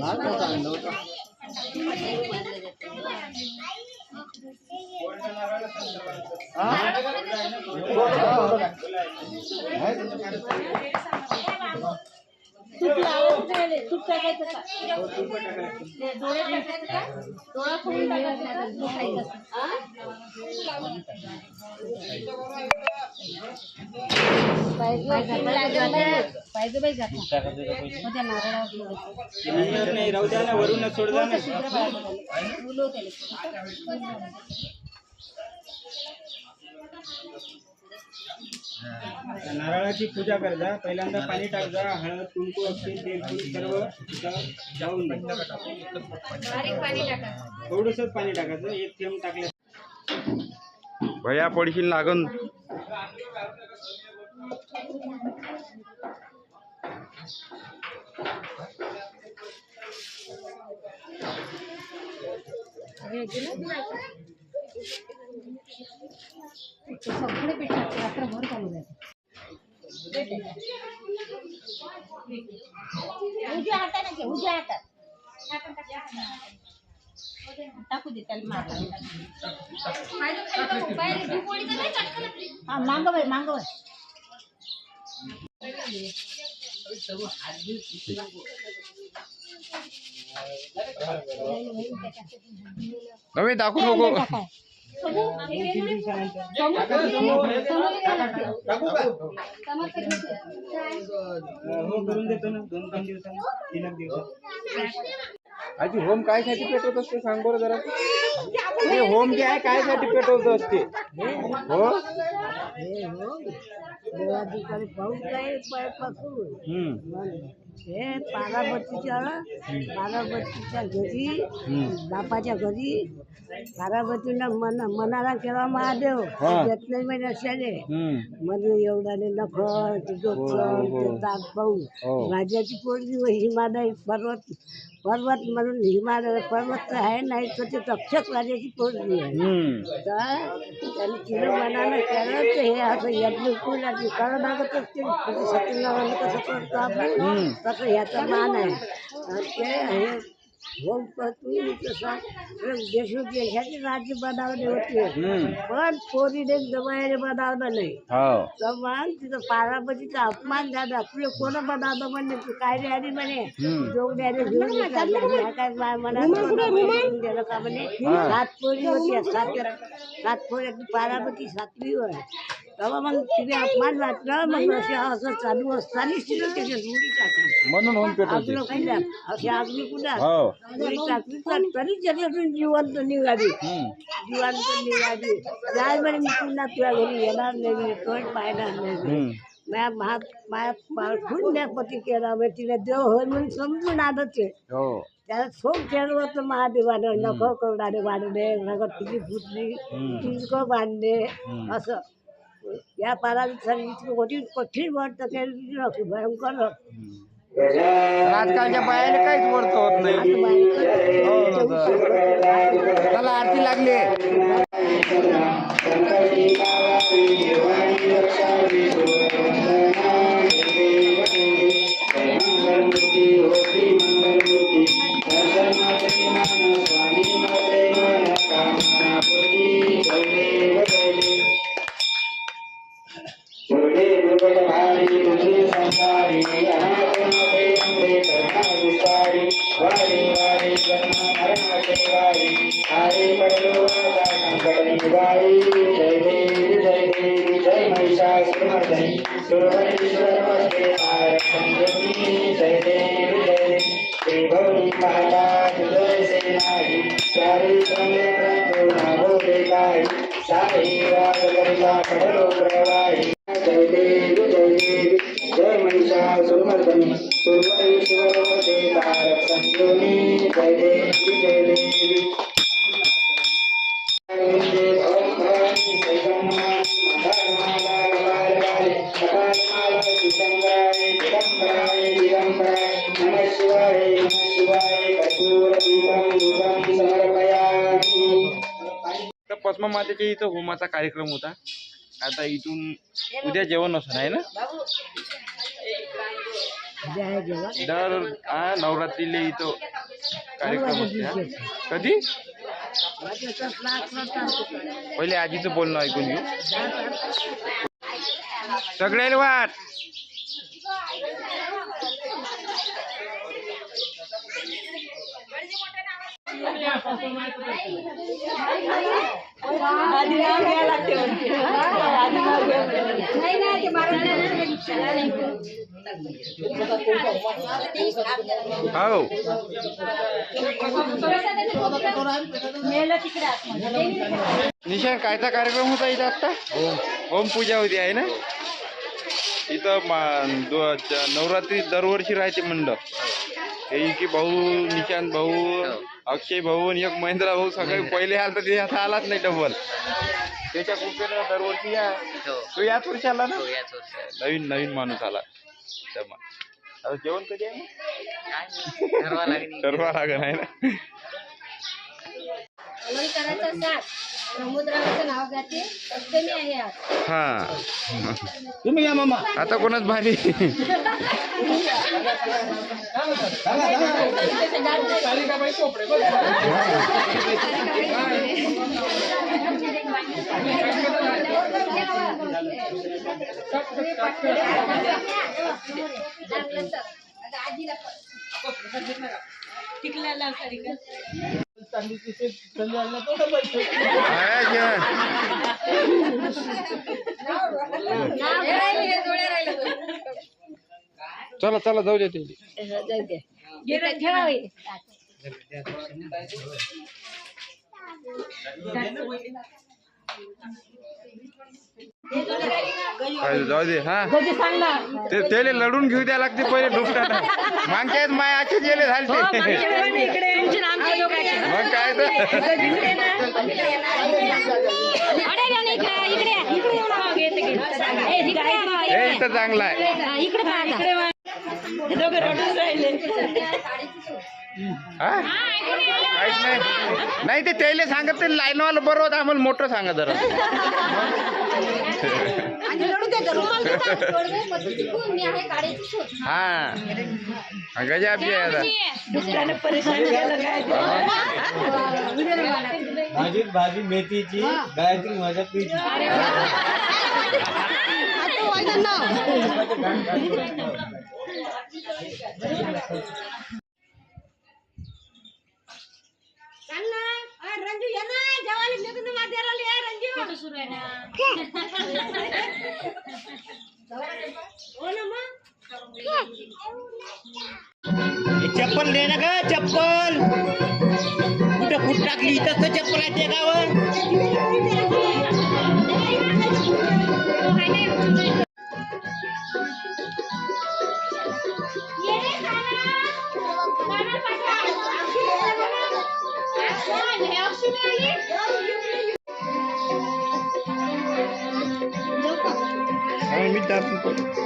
नारळ तूप लावायचं तूप टाकायचं का? डोळे टाकायचं का? डोळा खोलून टाकायचं का तूप टाकायचं हा? पाहिजे बाई जाता. मग त्या नारळावर ठेवायचं. नंतर नाही राहू द्या ना वरून सोड द्या ना शुभ्र बाळाचं झालं. मुलं त्याला. त्या नारळाची पूजा कर जा. पहिल्यांदा पाणी टाक जा. हळद कुंकू तेल फूल सर्व जाऊन. बारीक पाणी टाका. थोडंसंच पाणी टाकायचं. एक थेंब टाकलं. भया पडशील लागन सगळे पिठात रात्रभर चालू उजव्या हाताने घे उजव्या हातात टाकू दे त्याला मार हा मांग बाई मांग बाई नव्हे दाखवू नको हो करून देतो ना दोन तीन दिवसांनी तीन एक दिवसात आजी होम काय साठी पेटवत असते? सांग बरं जरा. हे होम जे आहे काय साठी पेटवत असते? हो? देवाधिकारी पाहून काय पासून? हम्म. हे पारावतीच्या पारावतीच्या घरी बापाच्या घरी पारावतीनं मन मनाला केला महादेव हा. येत नाही म्हणजे हम्ममध्ये एवढाने नख हो. ताक पाहून हो. राजाची पोरगी व हिमालय पर्वत पर्वत म्हणून हिमालय पर्वत तर आहे नाही तर ते तक्षक राजाची पोरगी आहे हम्म. तर त्यांनी तिनं मनानं केलं तर हे असं यज्ञ कुला असते म्हणजे सत्यनारायण कसं करतो आपण तसं ह्याचा मान आहे. आणि ते हे तुम्ही तसा देशमुख देशाचे राज्य बनावले होते पण पोरीने जमायला बनावलं नाही। हो। मग तिथं पारापतीचा अपमान झाला तुला कोण बनावलं म्हणले तू काय रे आली म्हणे जोगड्याने घेऊन काय मा- मनात घेऊन दिलं का म्हणे सात पोरी होती सात सात पोऱ्याची पारापती सातवीवर तेव्हा मग तिने अपमान वाटलं मग असे असं चालू असतानाच तिनं त्याच्या जोडी टाकली म्हणून होम पेटवते आपलं कुठल्या अशी आगली कुठल्या हो जोडी टाकली तर तरी त्याच्यातून जिवंत निघाली हम्म जिवंत निघाली जाय म्हणे मी पुन्हा तुझ्या घरी येणार नाही मी तोच पाहणार नाही हम्म माझ्या महात माझ्या पारखून द्या पती केला म्हणजे तिला देव होय म्हणून समजून आलं ते हो त्याला सोप ठेवलं होतं महादेवानं नख कवडाने बांधले नगरची फुटली तिलक बांधले असं या पाराला इतकं कठीण कठीण वाटतं केलं भयंकर आजकालच्या बायाला काहीच वर्त होत नाही. हो ना तर. चला आरती लागली. पद्मा मातेच्या इथं होमाचा कार्यक्रम होता. आता इथून उद्या जेवण असं आहे ना? दर हा नवरात्रीले इथं कार्यक्रम असते हा. कधी? पहिले आजीचं बोलणं ऐकून घेऊ. सगळ्याला वाट. हो निशान कायचा कार्यक्रम होता इथं आता ओम पूजा होती आहे ना? इथं नवरात्री दरवर्षी राहते मंडप. की भाऊ निशांत भाऊ अक्षय भाऊ आणि एक महेंद्र भाऊ सगळे पहिले आला तर ते आता आलाच नाही डबल त्याच्या कृपेनं दरवर्षी या. तो याच वर्षी आला ना? नवीन नवीन माणूस आला. आता जेवण कधी आहे? ठरवा लागेल. आहे ना? नाव घेते अष्टमी आहे आज. हा. तुम्ही या मामा. आता कोणाच भारी. जेवण. चला चला जाऊ दे ते जाऊ दे हा. ते त्याले लढून घेऊ द्या लागते पहिले डुबटाना मागच्या माय आजचे गेले झाले मग काय तर. हे चांगला आहे. हा? काहीच नाही नाही ते त्याला सांगत ते लाईनवाला बरोबर आम्हाला मोठं सांगा जरा. हा. गजाब जे आता. भाजी भाजी मेथीची गायत्री माझ्या रंजू ये ना जेवायला निघून माझ्या रंजू। सुरू आहे ना. हो ना मग? चप्पल दे ना ग चप्पल. कुठं फूट टाकली इथंच तर चप्पल आहे ते गावं मी टाकून होतं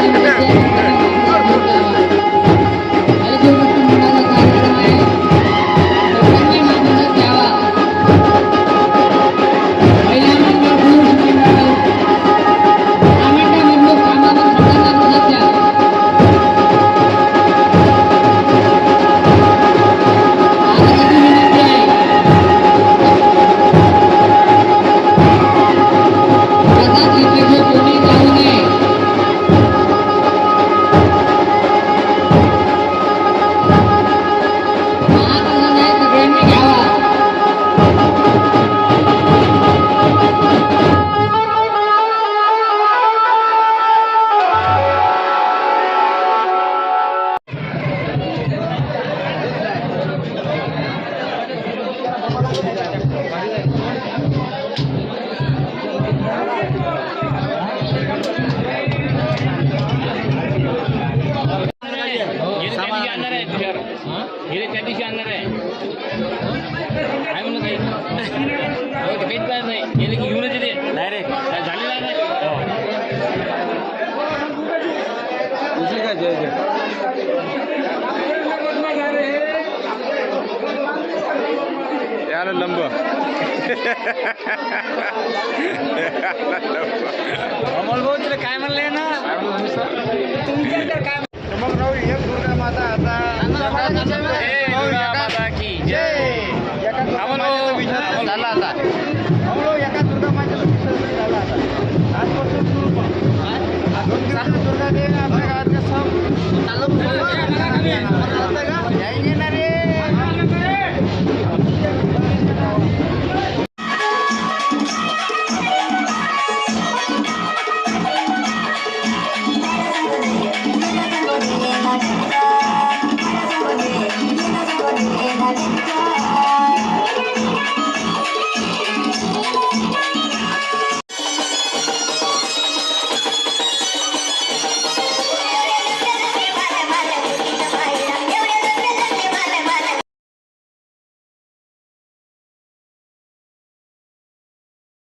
轻 याला लंब. अमोल भाऊ तुला काय म्हणले ना? तुमच्या काय मग राहू एक दुर्गा माता आता